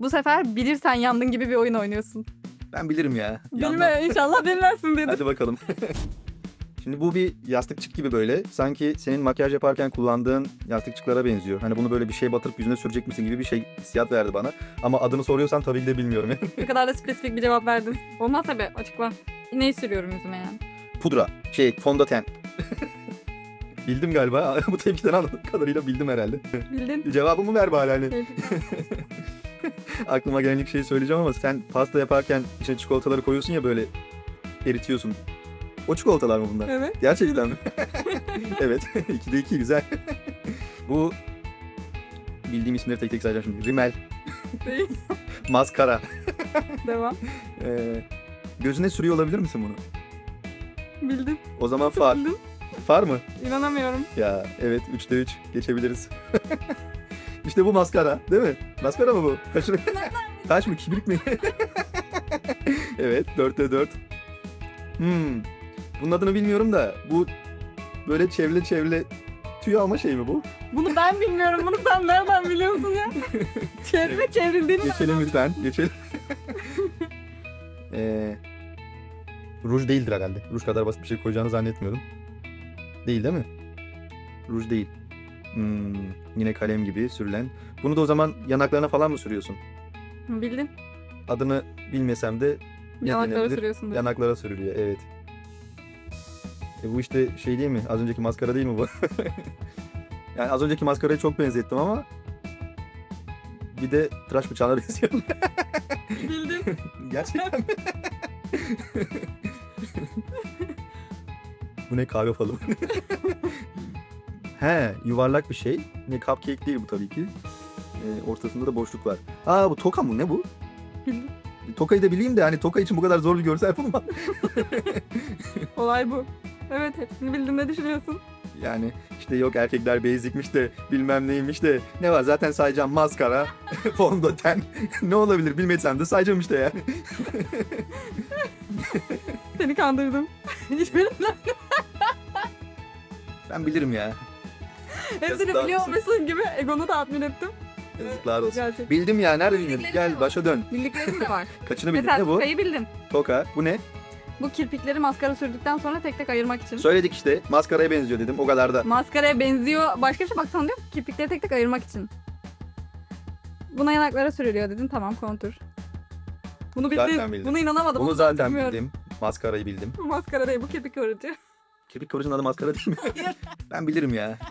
Bu sefer bilirsen yandın gibi bir oyun oynuyorsun. Ben bilirim ya. Yandan. Bilme inşallah bilmezsin dedim. Hadi bakalım. Şimdi bu bir yastıkçık gibi böyle. Sanki senin makyaj yaparken kullandığın yastıkçıklara benziyor. Hani bunu böyle bir şey batırıp yüzüne sürecek misin gibi bir şey hissiyat verdi bana. Ama adını soruyorsan tabii ki de bilmiyorum. Ne kadar da spesifik bir cevap verdin. Olmaz tabii açıkla. Neyi sürüyorum yüzüme yani? Pudra, şey fondöten. bildim galiba. bu tepkiden anladığım kadarıyla bildim herhalde. Bildin. Cevabımı ver bari hani. Aklıma gelen ilk şeyi söyleyeceğim ama sen pasta yaparken içine çikolataları koyuyorsun ya böyle eritiyorsun. O çikolatalar mı bunlar? evet. Gerçekten mi? evet. 2'de 2 güzel. Bu bildiğim isimleri tek tek sayacağım şimdi. Rimel, Değil. maskara. Devam. Ee, gözüne sürüyor olabilir misin bunu? Bildim. O zaman far. Bildim. Far mı? İnanamıyorum. Ya evet 3'te 3 geçebiliriz. İşte bu maskara değil mi? Maskara mı bu? Kaşını... Kaş mı? Kibrik mi? evet 4'te 4. Hmm. Bunun adını bilmiyorum da bu böyle çevre çevre tüy alma şey mi bu? Bunu ben bilmiyorum. Bunu sen nereden biliyorsun ya? Çevre çevrildiğini? Geçelim lütfen. Geçelim. ee, ruj değildir herhalde. Ruj kadar basit bir şey koyacağını zannetmiyorum. Değil değil mi? Ruj değil. Hmm, yine kalem gibi sürülen. Bunu da o zaman yanaklarına falan mı sürüyorsun? Bildin. Adını bilmesem de Yanaklara sürüyorsun. dedi. yanaklara sürülüyor. Evet. E bu işte şey değil mi? Az önceki maskara değil mi bu? yani az önceki maskaraya çok benzettim ama bir de tıraş bıçağına benziyorum. Bildim. Gerçekten mi? bu ne kahve falı? He yuvarlak bir şey. Ne cupcake değil bu tabii ki. Ee, ortasında da boşluk var. Aa bu toka mı? Ne bu? Bildim. Tokayı da bileyim de hani toka için bu kadar zor bir görsel bulmam. Olay bu. Evet hepsini bildim ne düşünüyorsun? Yani işte yok erkekler basicmiş de bilmem neymiş de ne var zaten sayacağım maskara, fondöten ne olabilir bilmesem de sayacağım işte yani. Seni kandırdım. Hiç bilmem. Ben bilirim ya. Hepsini Yazıklar biliyor olsun. musun gibi egonu tatmin ettim. Yazıklar olsun. Gerçek. Bildim ya nerede bildim? Bildiklerim Gel başa dön. Bildiklerim de var. Kaçını bildin Mesela ne bu? tokayı bildin. Toka. Bu ne? Bu kirpikleri maskara sürdükten sonra tek tek ayırmak için. Söyledik işte maskaraya benziyor dedim o kadar da. Maskaraya benziyor. Başka bir şey bak sana diyorum ki kirpikleri tek tek ayırmak için. Buna yanaklara sürülüyor dedin. Tamam kontur. Bunu Zaten bildin. bildim. Bunu inanamadım. Bunu zaten Bilmiyorum. bildim. Maskarayı bildim. Bu maskara değil bu kirpik kıvırıcı. Kirpik kıvırcının adı maskara değil mi? ben bilirim ya.